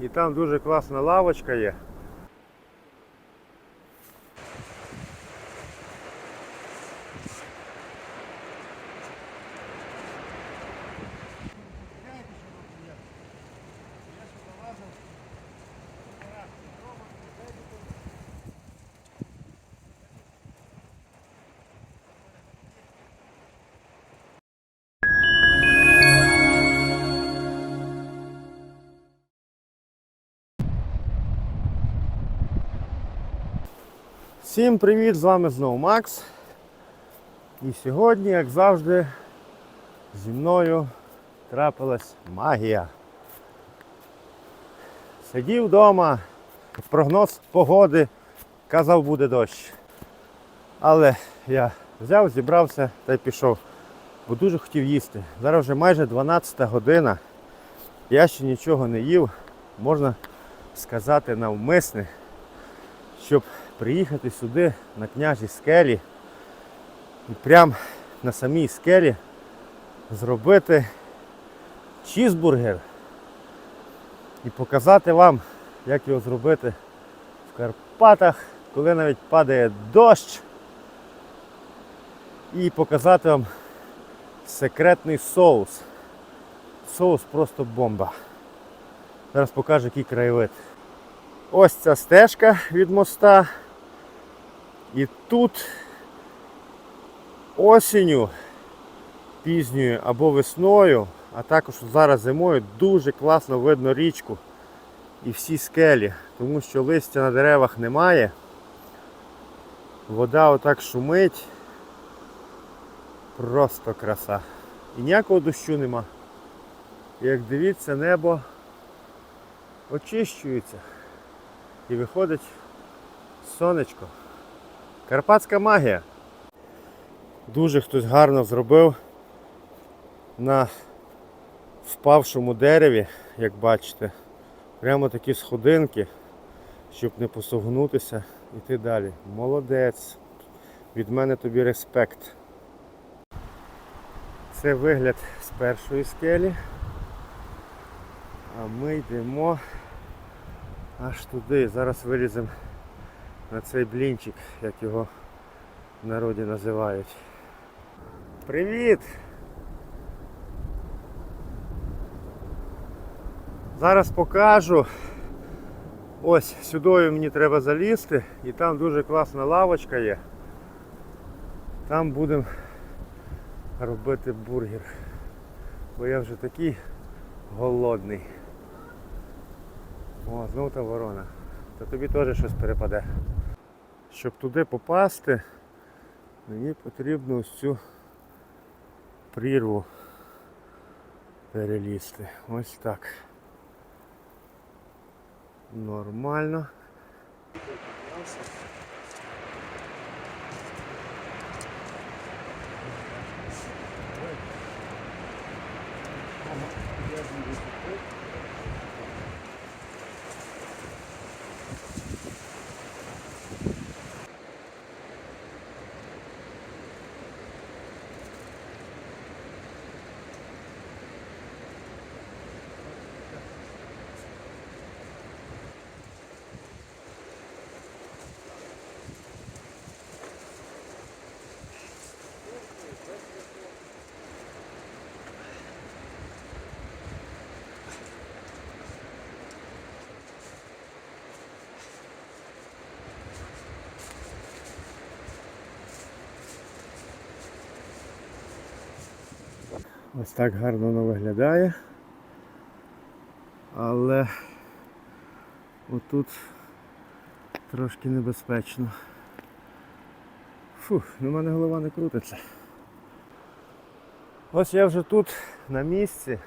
і там дуже класна лавочка є. Всім привіт! З вами знову Макс. І сьогодні, як завжди, зі мною трапилась магія. Сидів вдома, прогноз погоди, казав буде дощ. Але я взяв, зібрався та й пішов, бо дуже хотів їсти. Зараз вже майже 12 година. Я ще нічого не їв, можна сказати навмисне, щоб приїхати сюди на княжій скелі і прямо на самій скелі зробити чізбургер і показати вам, як його зробити в Карпатах, коли навіть падає дощ. І показати вам секретний соус. Соус просто бомба. Зараз покажу, який краєвид. Ось ця стежка від моста. І тут осінню пізньою або весною, а також зараз зимою дуже класно видно річку і всі скелі, тому що листя на деревах немає. Вода отак шумить. Просто краса. І ніякого дощу нема. Як дивіться, небо очищується і виходить сонечко. Карпатська магія. Дуже хтось гарно зробив на впавшому дереві, як бачите. Прямо такі сходинки, щоб не посогнутися йти далі. Молодець. Від мене тобі респект. Це вигляд з першої скелі. А ми йдемо аж туди. Зараз виліземо на цей блінчик, як його в народі називають. Привіт! Зараз покажу. Ось сюди мені треба залізти і там дуже класна лавочка є. Там будемо робити бургер. Бо я вже такий голодний. О, знову та ворона. То тобі теж щось перепаде. Щоб туди попасти, мені потрібно ось цю прірву перелізти. Ось так. Нормально. Ось так гарно воно виглядає. Але отут трошки небезпечно. Фух, ну в мене голова не крутиться. Ось я вже тут на місці.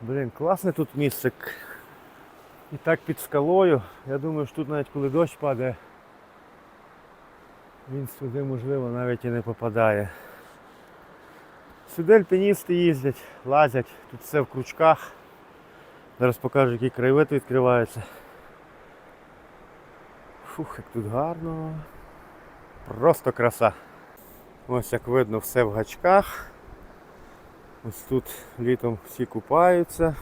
Блін, класне тут місце. І так під скалою. Я думаю, що тут навіть коли дощ падає, він сюди можливо навіть і не попадає. Сюди альпіністи їздять, лазять, тут все в крючках. Зараз покажу, який краєвид відкривається. Фух, як тут гарно. Просто краса. Ось як видно все в гачках. Ось тут літом всі купаються.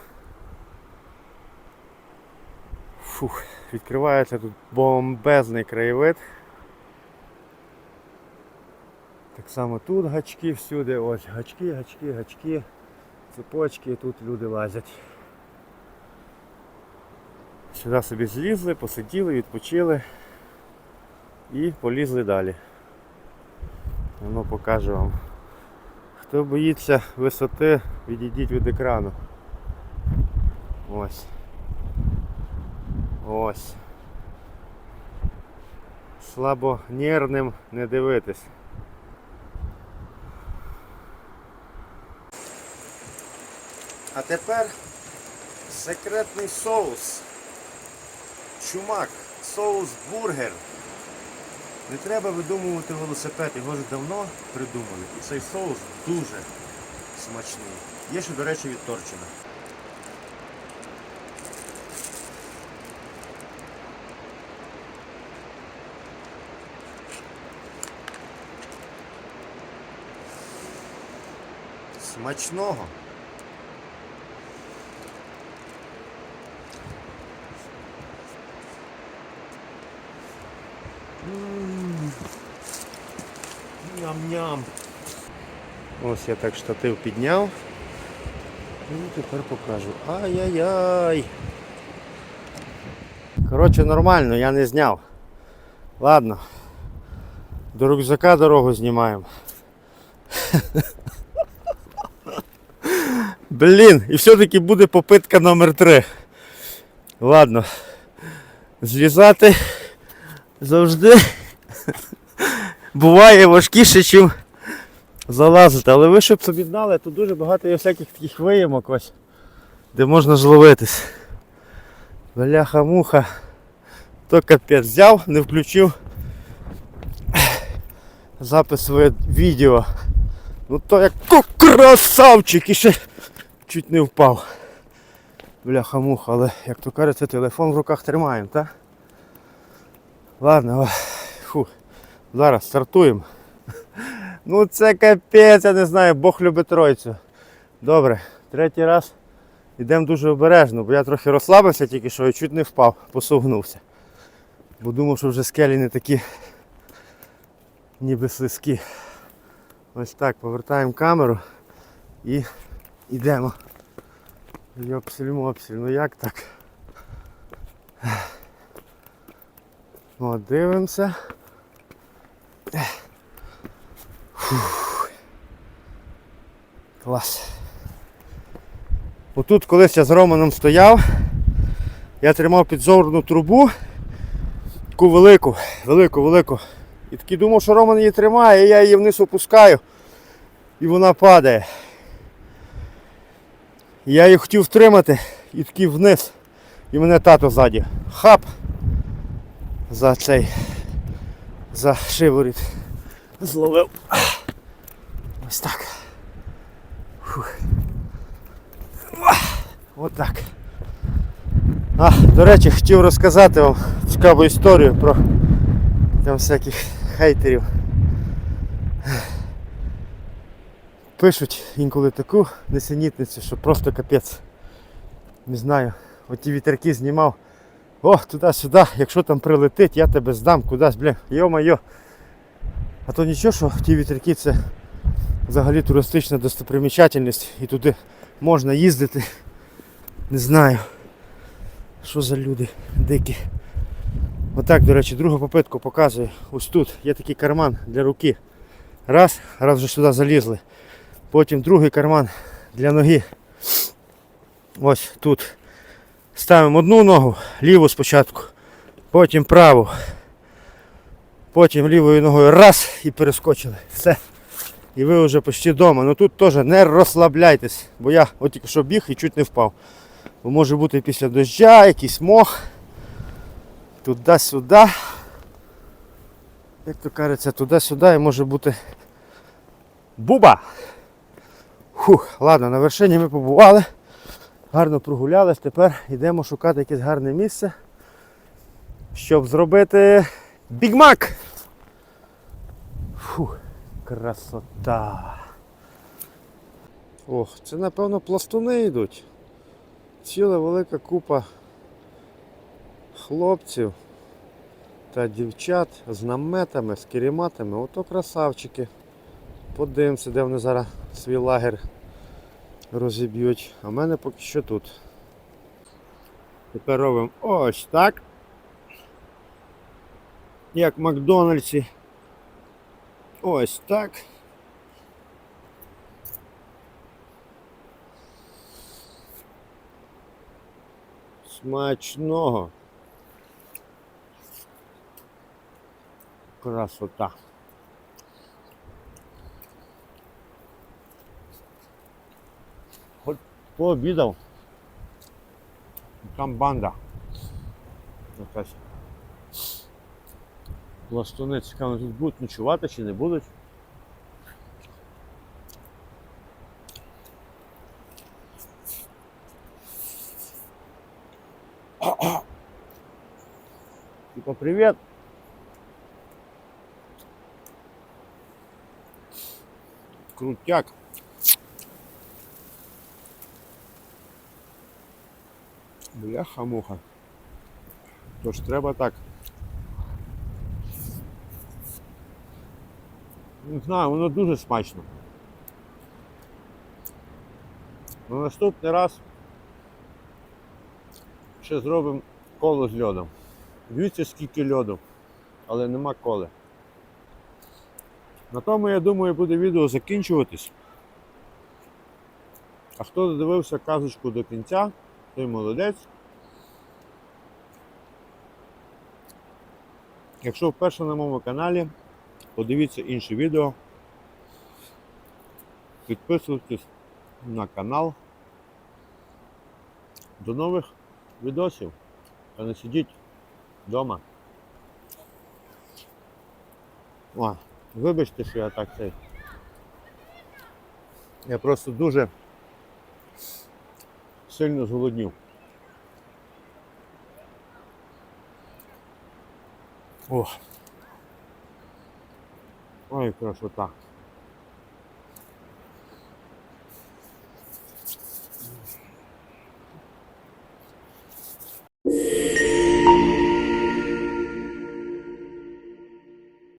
Фух, відкривається тут бомбезний краєвид. Так само тут гачки всюди, ось гачки, гачки, гачки, цепочки, тут люди лазять. Сюди собі злізли, посиділи, відпочили і полізли далі. Воно покаже вам. Хто боїться висоти, відійдіть від екрану. Ось. Ось. Слабонервним не дивитись. А тепер секретний соус. Чумак, соус бургер. Не треба видумувати велосипед, його вже давно придумали. І цей соус дуже смачний. Є ще, до речі, від Торчина. Смачного. Ням-ням. Ось я так штатив підняв. І тепер покажу. Ай-яй-яй. Коротше, нормально, я не зняв. Ладно. До рюкзака дорогу знімаємо. Блін, і все-таки буде попитка номер 3 Ладно. Злізати завжди буває важкіше, ніж залазити. Але ви щоб собі знали, тут дуже багато є всяких таких виємок ось, де можна зловитись. Бляха-муха. То капець взяв, не включив запис ви- відео. Ну то як красавчик і ще чуть не впав. Бляха-муха, але як то кажеться, телефон в руках тримаємо, так? Ладно, фу. Зараз стартуємо. Ну це капець, я не знаю, Бог любить тройцю. Добре, третій раз йдемо дуже обережно, бо я трохи розслабився тільки що і чуть не впав, посовгнувся. Бо думав, що вже скелі не такі ніби слизькі. Ось так, повертаємо камеру і йдемо. Йопсель мопсель, ну як так? От, дивимося. Клас. Отут колись я з Романом стояв, я тримав підзорну трубу, таку велику, велику, велику. І такий думав, що Роман її тримає, і я її вниз опускаю і вона падає. І Я її хотів втримати і такий вниз. І мене тато ззаді. Хап за цей за шиворіт зловив. Ось так. Фух. От так. А, до речі, хотів розказати вам цікаву історію про там всяких хейтерів. Пишуть інколи таку несенітницю, що просто капець. Не знаю. Оті вітерки знімав. О, туди-сюди, якщо там прилетить, я тебе здам кудись, бля, йо-майо. А то нічого, що ті вітерки це взагалі туристична достопримічательність і туди можна їздити. Не знаю. Що за люди дикі. Отак, до речі, другу попитку показую. Ось тут є такий карман для руки. Раз, раз вже сюди залізли. Потім другий карман для ноги. Ось тут. Ставимо одну ногу, ліву спочатку, потім праву. Потім лівою ногою раз і перескочили. Все. І ви вже почти вдома. Ну тут теж не розслабляйтесь, бо я от тільки що біг і чуть не впав. Бо може бути після доща, якийсь мох. Туди-сюди. Як то кажеться, туди-сюди і може бути буба. Фух, ладно, на вершині ми побували. Гарно прогулялись, тепер йдемо шукати якесь гарне місце, щоб зробити бігмак. Фух, красота. Ох, це напевно пластуни йдуть. Ціла велика купа хлопців та дівчат з наметами, з керематами. Ото красавчики. Подивимося, де вони зараз свій лагер розіб'ють. А в мене поки що тут. Тепер робимо ось так. Як в Макдональдсі. Ось так. Смачного. Красота. Пообідав. Там банда. Якась. Пластуни цікаво, тут будуть ночувати чи не будуть. Типа привет. Крутяк. Бляха-муха. Тож треба так. Не знаю, воно дуже смачно. На наступний раз ще зробимо коло з льодом. Дивіться, скільки льоду, але нема коли. На тому, я думаю, буде відео закінчуватись. А хто додивився казочку до кінця, той молодець. Якщо вперше на моєму каналі, подивіться інше відео. Підписуйтесь на канал. До нових відосів. Та не сидіть вдома. О, вибачте, що я так цей. Я просто дуже сильно зголоднів. О. Ой, красота.